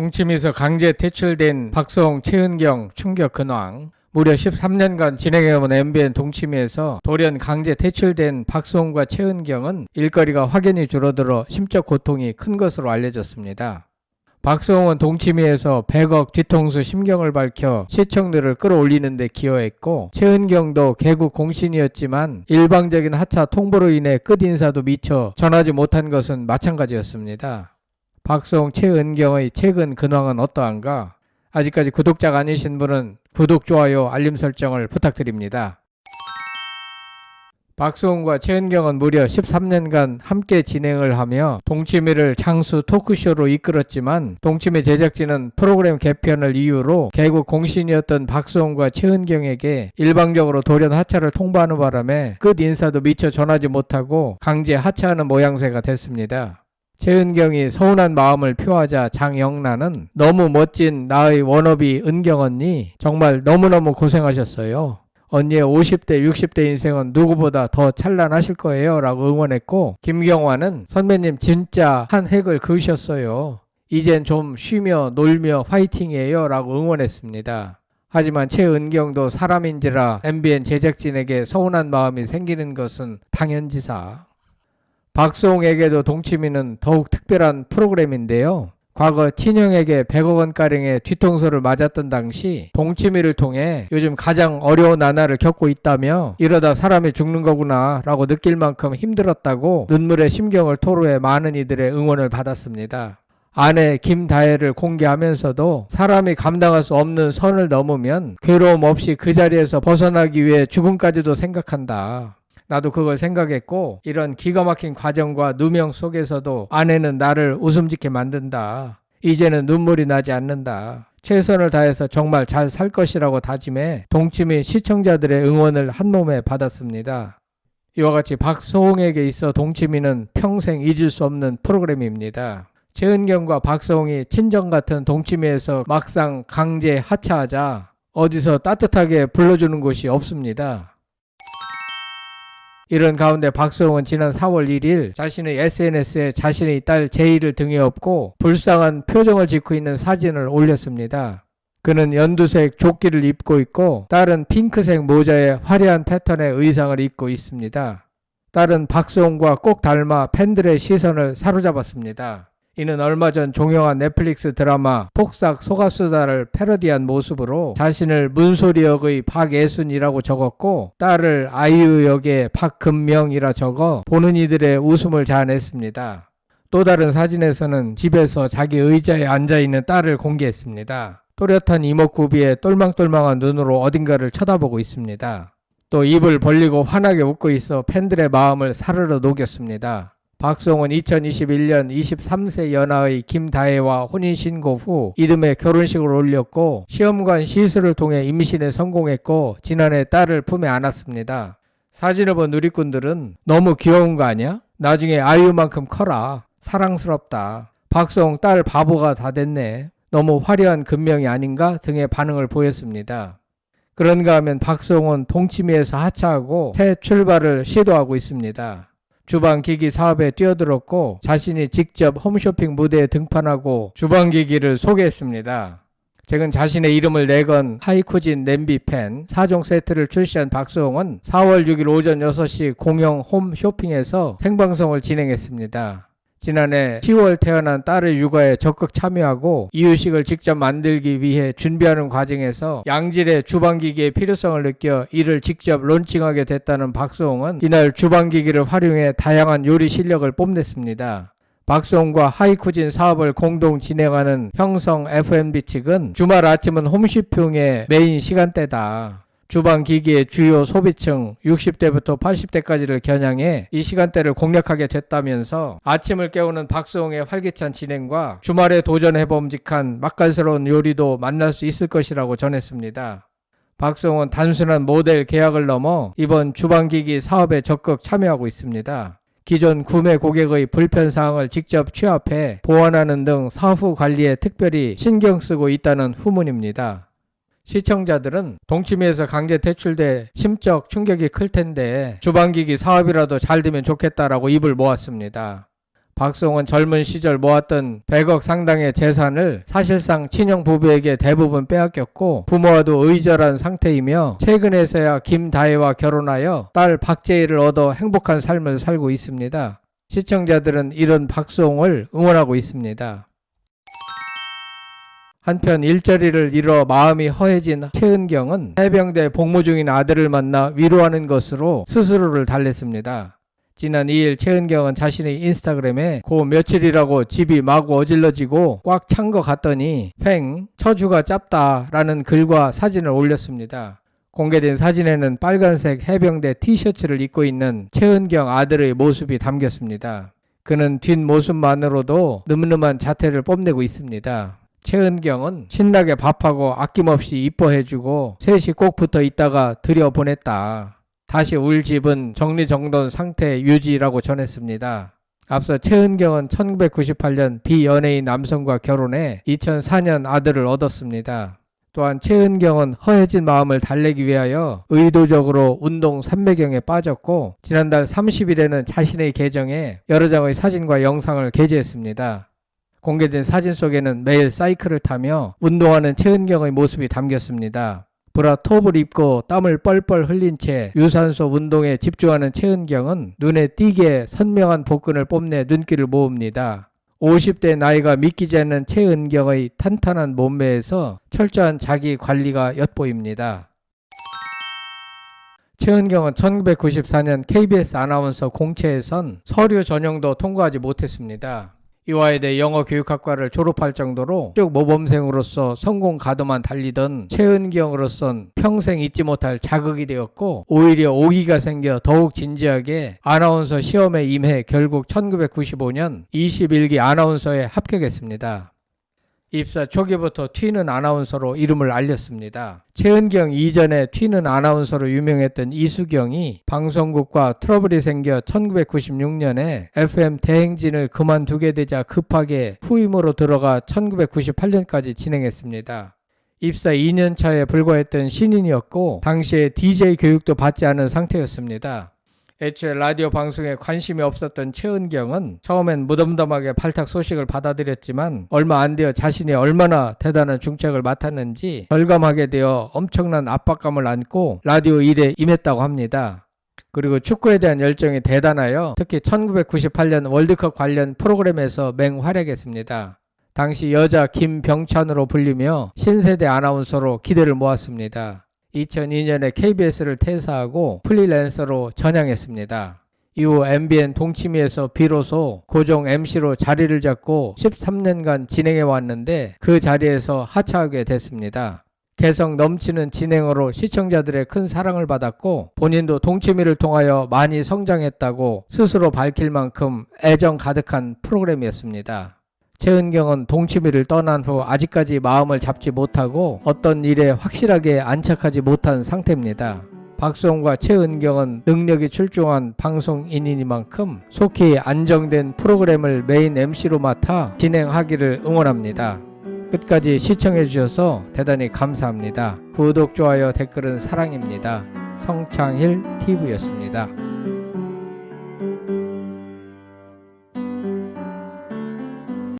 동침에서 강제 퇴출된 박수홍, 최은경 충격 근황. 무려 13년간 진행해온 MBN 동침에서 돌연 강제 퇴출된 박수홍과 최은경은 일거리가 확연히 줄어들어 심적 고통이 큰 것으로 알려졌습니다. 박수홍은 동치미에서 100억 뒤통수 심경을 밝혀 시청률을 끌어올리는 데 기여했고 최은경도 개국 공신이었지만 일방적인 하차 통보로 인해 끝 인사도 미처 전하지 못한 것은 마찬가지였습니다. 박수홍, 최은경의 최근 근황은 어떠한가? 아직까지 구독자가 아니신 분은 구독, 좋아요, 알림 설정을 부탁드립니다. 박수홍과 최은경은 무려 13년간 함께 진행을 하며 동치미를 장수 토크쇼로 이끌었지만 동치미 제작진은 프로그램 개편을 이유로 개국 공신이었던 박수홍과 최은경에게 일방적으로 돌연 하차를 통보하는 바람에 끝 인사도 미처 전하지 못하고 강제 하차하는 모양새가 됐습니다. 최은경이 서운한 마음을 표하자 장영란은 너무 멋진 나의 워너비 은경 언니 정말 너무너무 고생하셨어요. 언니의 50대, 60대 인생은 누구보다 더 찬란하실 거예요. 라고 응원했고, 김경화는 선배님 진짜 한 획을 그으셨어요. 이젠 좀 쉬며 놀며 화이팅이에요. 라고 응원했습니다. 하지만 최은경도 사람인지라 MBN 제작진에게 서운한 마음이 생기는 것은 당연지사. 박수홍에게도 동치미는 더욱 특별한 프로그램인데요. 과거 친형에게 100억 원가량의 뒤통수를 맞았던 당시 동치미를 통해 요즘 가장 어려운 나날을 겪고 있다며 이러다 사람이 죽는 거구나 라고 느낄 만큼 힘들었다고 눈물의 심경을 토로해 많은 이들의 응원을 받았습니다. 아내 김다혜를 공개하면서도 사람이 감당할 수 없는 선을 넘으면 괴로움 없이 그 자리에서 벗어나기 위해 죽음까지도 생각한다. 나도 그걸 생각했고 이런 기가 막힌 과정과 누명 속에서도 아내는 나를 웃음짓게 만든다. 이제는 눈물이 나지 않는다. 최선을 다해서 정말 잘 살 것이라고 다짐해 동치미 시청자들의 응원을 한 몸에 받았습니다. 이와 같이 박소홍에게 있어 동치미는 평생 잊을 수 없는 프로그램입니다. 최은경과 박소홍이 친정 같은 동치미에서 막상 강제 하차하자 어디서 따뜻하게 불러주는 곳이 없습니다. 이런 가운데 박수홍은 지난 4월 1일 자신의 SNS에 자신의 딸 제이를 등에 업고 불쌍한 표정을 짓고 있는 사진을 올렸습니다. 그는 연두색 조끼를 입고 있고 딸은 핑크색 모자에 화려한 패턴의 의상을 입고 있습니다. 딸은 박수홍과 꼭 닮아 팬들의 시선을 사로잡았습니다. 이는 얼마 전 종영한 넷플릭스 드라마 폭삭 소가수다를 패러디한 모습으로 자신을 문소리 역의 박예순이라고 적었고 딸을 아이유 역의 박금명이라 적어 보는 이들의 웃음을 자아냈습니다. 또 다른 사진에서는 집에서 자기 의자에 앉아 있는 딸을 공개했습니다. 또렷한 이목구비에 똘망똘망한 눈으로 어딘가를 쳐다보고 있습니다. 또 입을 벌리고 환하게 웃고 있어 팬들의 마음을 사르르 녹였습니다. 박송은 2021년 23세 연하의 김다혜와 혼인신고 후 이듬해 결혼식을 올렸고 시험관 시술을 통해 임신에 성공했고 지난해 딸을 품에 안았습니다. 사진을 본 누리꾼들은 너무 귀여운 거 아니야? 나중에 아이유만큼 커라. 사랑스럽다. 박송 딸 바보가 다 됐네. 너무 화려한 근명이 아닌가 등의 반응을 보였습니다. 그런가 하면 박송은 동치미에서 하차하고 새 출발을 시도하고 있습니다. 주방기기 사업에 뛰어들었고 자신이 직접 홈쇼핑 무대에 등판하고 주방기기를 소개했습니다. 최근 자신의 이름을 내건 하이쿠진 냄비팬 4종 세트를 출시한 박수홍은 4월 6일 오전 6시 공영 홈쇼핑에서 생방송을 진행했습니다. 지난해 10월 태어난 딸의 육아에 적극 참여하고 이유식을 직접 만들기 위해 준비하는 과정에서 양질의 주방기기의 필요성을 느껴 이를 직접 론칭하게 됐다는 박수홍은 이날 주방기기를 활용해 다양한 요리 실력을 뽐냈습니다. 박수홍과 하이쿠진 사업을 공동 진행하는 형성 F&B 측은 주말 아침은 홈쇼핑의 메인 시간대다. 주방 기기의 주요 소비층 60대부터 80대까지를 겨냥해 이 시간대를 공략하게 됐다면서 아침을 깨우는 박수홍의 활기찬 진행과 주말에 도전해 범직한 맛깔스러운 요리도 만날 수 있을 것이라고 전했습니다. 박수홍은 단순한 모델 계약을 넘어 이번 주방기기 사업에 적극 참여하고 있습니다. 기존 구매 고객의 불편 사항을 직접 취합해 보완하는 등 사후 관리에 특별히 신경 쓰고 있다는 후문입니다. 시청자들은 동치미에서 강제 퇴출돼 심적 충격이 클 텐데 주방기기 사업이라도 잘 되면 좋겠다라고 입을 모았습니다. 박송은 젊은 시절 모았던 100억 상당의 재산을 사실상 친형 부부에게 대부분 빼앗겼고 부모와도 의절한 상태이며 최근에서야 김다혜와 결혼하여 딸 박재희를 얻어 행복한 삶을 살고 있습니다. 시청자들은 이런 박송을 응원하고 있습니다. 한편 일자리를 잃어 마음이 허해진 최은경은 해병대 복무 중인 아들을 만나 위로하는 것으로 스스로를 달랬습니다. 지난 2일 최은경은 자신의 인스타그램에 고 며칠이라고 집이 마구 어질러지고 꽉찬것 같더니 팽 처주가 짧다라는 글과 사진을 올렸습니다. 공개된 사진에는 빨간색 해병대 티셔츠를 입고 있는 최은경 아들의 모습이 담겼습니다. 그는 뒷모습만으로도 늠름한 자태를 뽐내고 있습니다. 최은경은 신나게 밥하고 아낌없이 이뻐해주고 셋이 꼭 붙어 있다가 들여보냈다. 다시 울 집은 정리정돈 상태 유지라고 전했습니다. 앞서 최은경은 1998년 비연예인 남성과 결혼해 2004년 아들을 얻었습니다. 또한 최은경은 허해진 마음을 달래기 위하여 의도적으로 운동 300경에 빠졌고 지난달 30일에는 자신의 계정에 여러 장의 사진과 영상을 게재했습니다. 공개된 사진 속에는 매일 사이클을 타며 운동하는 최은경의 모습이 담겼습니다. 브라 톱을 입고 땀을 뻘뻘 흘린 채 유산소 운동에 집중하는 최은경은 눈에 띄게 선명한 복근을 뽐내 눈길을 모읍니다. 50대 나이가 믿기지 않는 최은경의 탄탄한 몸매에서 철저한 자기 관리가 엿보입니다. 최은경은 1994년 KBS 아나운서 공채에선 서류 전형도 통과하지 못했습니다. 이화여대 영어교육학과를 졸업할 정도로 쭉 모범생으로서 성공 가도만 달리던 최은경으로선 평생 잊지 못할 자극이 되었고 오히려 오기가 생겨 더욱 진지하게 아나운서 시험에 임해 결국 1995년 21기 아나운서에 합격했습니다. 입사 초기부터 튀는 아나운서로 이름을 알렸습니다. 최은경 이전에 튀는 아나운서로 유명했던 이수경이 방송국과 트러블이 생겨 1996년에 FM 대행진을 그만두게 되자 급하게 후임으로 들어가 1998년까지 진행했습니다. 입사 2년 차에 불과했던 신인이었고 당시에 DJ 교육도 받지 않은 상태였습니다. 애초에 라디오 방송에 관심이 없었던 최은경은 처음엔 무덤덤하게 발탁 소식을 받아들였지만 얼마 안 되어 자신이 얼마나 대단한 중책을 맡았는지 절감하게 되어 엄청난 압박감을 안고 라디오 일에 임했다고 합니다. 그리고 축구에 대한 열정이 대단하여 특히 1998년 월드컵 관련 프로그램에서 맹활약했습니다. 당시 여자 김병찬으로 불리며 신세대 아나운서로 기대를 모았습니다. 2002년에 KBS를 퇴사하고 프리랜서로 전향했습니다. 이후 MBN 동치미에서 비로소 고정 MC로 자리를 잡고 13년간 진행해 왔는데 그 자리에서 하차하게 됐습니다. 개성 넘치는 진행으로 시청자들의 큰 사랑을 받았고 본인도 동치미를 통하여 많이 성장했다고 스스로 밝힐 만큼 애정 가득한 프로그램이었습니다. 최은경은 동치미를 떠난 후 아직까지 마음을 잡지 못하고 어떤 일에 확실하게 안착하지 못한 상태입니다. 박수홍과 최은경은 능력이 출중한 방송인이니만큼 속히 안정된 프로그램을 메인 MC로 맡아 진행하기를 응원합니다. 끝까지 시청해 주셔서 대단히 감사합니다. 구독, 좋아요, 댓글은 사랑입니다. 성창힐 TV였습니다.